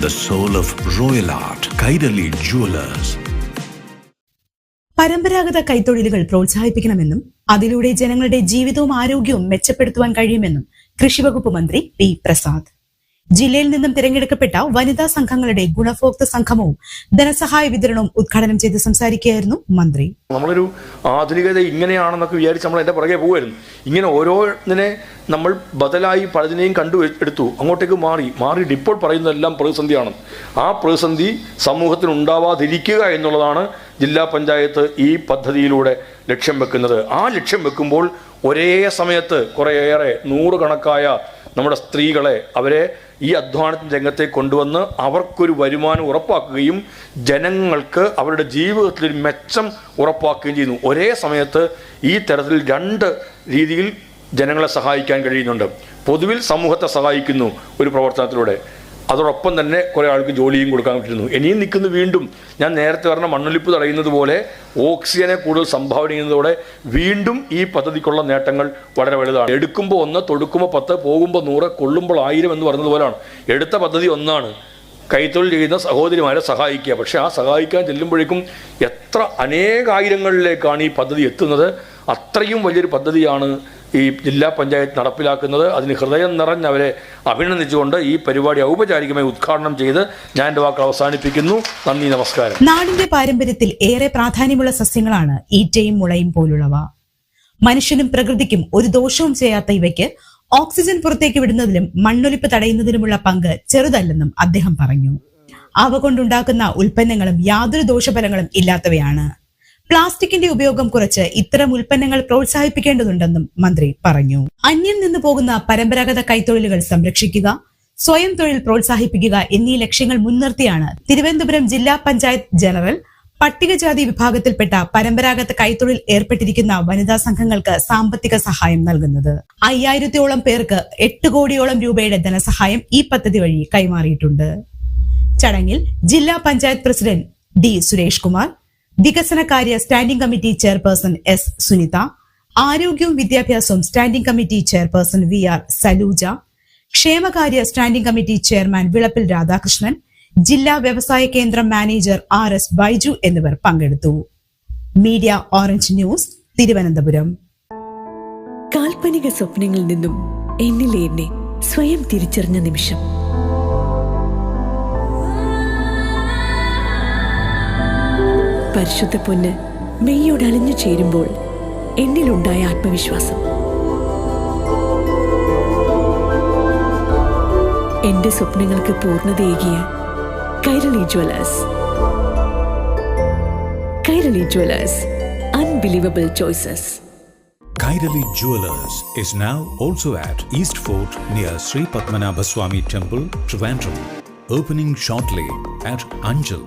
the soul of royal art. Kairali Jewelers. പരമ്പരാഗത കൈത്തൊഴിലുകൾ പ്രോത്സാഹിപ്പിക്കണമെന്നും അതിലൂടെ ജനങ്ങളുടെ ജീവിതവും ആരോഗ്യവും മെച്ചപ്പെടുത്തുവാൻ കഴിയുമെന്നും കൃഷിവകുപ്പ് മന്ത്രി പി പ്രസാദ് ജില്ലയിൽ നിന്നും തിരഞ്ഞെടുക്കപ്പെട്ട വനിതാ സംഘങ്ങളുടെ ഗുണഭോക്തൃ സംഗമവും ധനസഹായ വിതരണവും ഉദ്ഘാടനം ചെയ്ത് സംസാരിക്കുകയായിരുന്നു മന്ത്രി. നമ്മളൊരു ആധുനികത ഇങ്ങനെയാണെന്നൊക്കെ വിചാരിച്ച് നമ്മൾ എന്റെ പുറകെ പോകുമായിരുന്നു ഇങ്ങനെ ഓരോന്നിനെ നമ്മൾ ബദലായി പലതിനെയും കണ്ടു എടുത്തു. അങ്ങോട്ടേക്ക് മാറി. മാറി ഇപ്പോൾ പറയുന്നതെല്ലാം പ്രതിസന്ധിയാണ്. ആ പ്രതിസന്ധി സമൂഹത്തിൽ ഉണ്ടാവാതിരിക്കുക എന്നുള്ളതാണ് ജില്ലാ പഞ്ചായത്ത് ഈ പദ്ധതിയിലൂടെ ലക്ഷ്യം വെക്കുന്നത്. ആ ലക്ഷ്യം വെക്കുമ്പോൾ ഒരേ സമയത്ത് കുറേയേറെ നൂറുകണക്കായ നമ്മുടെ സ്ത്രീകളെ അവരെ ഈ അധ്വാനത്തിന്റെ രംഗത്തേക്ക് കൊണ്ടുവന്ന് അവർക്കൊരു വരുമാനം ഉറപ്പാക്കുകയും ജനങ്ങൾക്ക് അവരുടെ ജീവിതത്തിലൊരു മെച്ചം ഉറപ്പാക്കുകയും ചെയ്യുന്നു. ഒരേ സമയത്ത് ഈ തരത്തിൽ രണ്ട് രീതിയിൽ ജനങ്ങളെ സഹായിക്കാൻ കഴിയുന്നുണ്ട്. പൊതുവിൽ സമൂഹത്തെ സഹായിക്കുന്നു ഒരു പ്രവർത്തനത്തിലൂടെ. അതോടൊപ്പം തന്നെ കുറേ ആൾക്ക് ജോലിയും കൊടുക്കാൻ പറ്റുന്നു ഇനിയും നിൽക്കുന്നു വീണ്ടും. ഞാൻ നേരത്തെ പറഞ്ഞ മണ്ണൊലിപ്പ് തടയുന്നത് പോലെ ഓക്സിജനെ കൂടുതൽ സംഭാവന ചെയ്യുന്നതോടെ വീണ്ടും ഈ പദ്ധതിക്കുള്ള നേട്ടങ്ങൾ വളരെ വലുതാണ്. എടുക്കുമ്പോൾ ഒന്ന് തൊടുക്കുമ്പോൾ പത്ത് പോകുമ്പോൾ നൂറ് കൊള്ളുമ്പോൾ ആയിരം എന്ന് പറഞ്ഞതുപോലാണ് എടുത്ത പദ്ധതി ഒന്നാണ്. കൈത്തൊഴിൽ ചെയ്യുന്ന സഹോദരിമാരെ സഹായിക്കുക. പക്ഷേ ആ സഹായിക്കാൻ ചെല്ലുമ്പോഴേക്കും എത്ര അനേകായിരങ്ങളിലേക്കാണ് ഈ പദ്ധതി എത്തുന്നത്. അത്രയും വലിയൊരു പദ്ധതിയാണ് ഈ ജില്ലാ പഞ്ചായത്ത് നടപ്പിലാക്കുന്നത്. അതിന് ഹൃദയം നിറഞ്ഞവരെ അഭിനന്ദിച്ചുകൊണ്ട് ഈ പരിപാടി ഔപചാരികമായി ഉദ്ഘാടനം ചെയ്ത് ഞാൻ എന്റെ വാക്കുകൾ അവസാനിപ്പിക്കുന്നു. നന്ദി നമസ്കാരം. നാടിന്റെ പാരമ്പര്യത്തിൽ ഏറെ പ്രാധാന്യമുള്ള സസ്യങ്ങളാണ് ഈറ്റയും മുളയും പോലുള്ളവ. മനുഷ്യനും പ്രകൃതിക്കും ഒരു ദോഷവും ചെയ്യാത്ത ഇവയ്ക്ക് ഓക്സിജൻ പുറത്തേക്ക് വിടുന്നതിലും മണ്ണൊലിപ്പ് തടയുന്നതിലുമുള്ള പങ്ക് ചെറുതല്ലെന്നും അദ്ദേഹം പറഞ്ഞു. അവ കൊണ്ടുണ്ടാക്കുന്ന ഉൽപ്പന്നങ്ങളും യാതൊരു ദോഷഫലങ്ങളും ഇല്ലാത്തവയാണ്. പ്ലാസ്റ്റിക്കിന്റെ ഉപയോഗം കുറച്ച് ഇത്തരം ഉൽപ്പന്നങ്ങൾ പ്രോത്സാഹിപ്പിക്കേണ്ടതുണ്ടെന്നും മന്ത്രി പറഞ്ഞു. അന്യം നിന്ന് പോകുന്ന പരമ്പരാഗത കൈത്തൊഴിലുകൾ സംരക്ഷിക്കുക സ്വയം തൊഴിൽ പ്രോത്സാഹിപ്പിക്കുക എന്നീ ലക്ഷ്യങ്ങൾ മുൻനിർത്തിയാണ് തിരുവനന്തപുരം ജില്ലാ പഞ്ചായത്ത് ജനറൽ പട്ടികജാതി വിഭാഗത്തിൽപ്പെട്ട പരമ്പരാഗത കൈത്തൊഴിൽ ഏർപ്പെട്ടിരിക്കുന്ന വനിതാ സംഘങ്ങൾക്ക് സാമ്പത്തിക സഹായം നൽകുന്നത്. അയ്യായിരത്തോളം പേർക്ക് എട്ട് കോടിയോളം രൂപയുടെ ധനസഹായം ഈ പദ്ധതി വഴി കൈമാറിയിട്ടുണ്ട്. ചടങ്ങിൽ ജില്ലാ പഞ്ചായത്ത് പ്രസിഡന്റ് ഡി സുരേഷ് കുമാർ വികസനകാര്യ standing committee chairperson S Sunitha ആരോഗ്യവും വിദ്യാഭ്യാസവും standing committee chairperson V R Saluja ക്ഷേമകാര്യ standing committee chairman Vilappil Radhakrishnan ജില്ലാ വ്യവസായ കേന്ദ്രം മാനേജർ ആർ എസ് ബൈജു എന്നിവർ പങ്കെടുത്തു. Media orange news Thiruvananthapuram. കാൽപ്പനിക സ്വപ്നങ്ങളിൽ നിന്നും എന്നിലെ എന്നെ സ്വയം തിരിച്ചറിഞ്ഞ നിമിഷം പരിശുദ്ധ പൊന്ന് മെയ്യോട് അലിഞ്ഞു ചേരുമ്പോൾ എന്നിലുണ്ടായ ആത്മവിശ്വാസം എന്റെ സ്വപ്നങ്ങൾക്ക് പൂർണതയേകിയ Kairali jewellers Kairali jewellers unbelievable choices Kairali Jewelers is now also at East Fort near Sri Padmanabha Swami Temple, Trivandrum. Opening shortly at Anjal.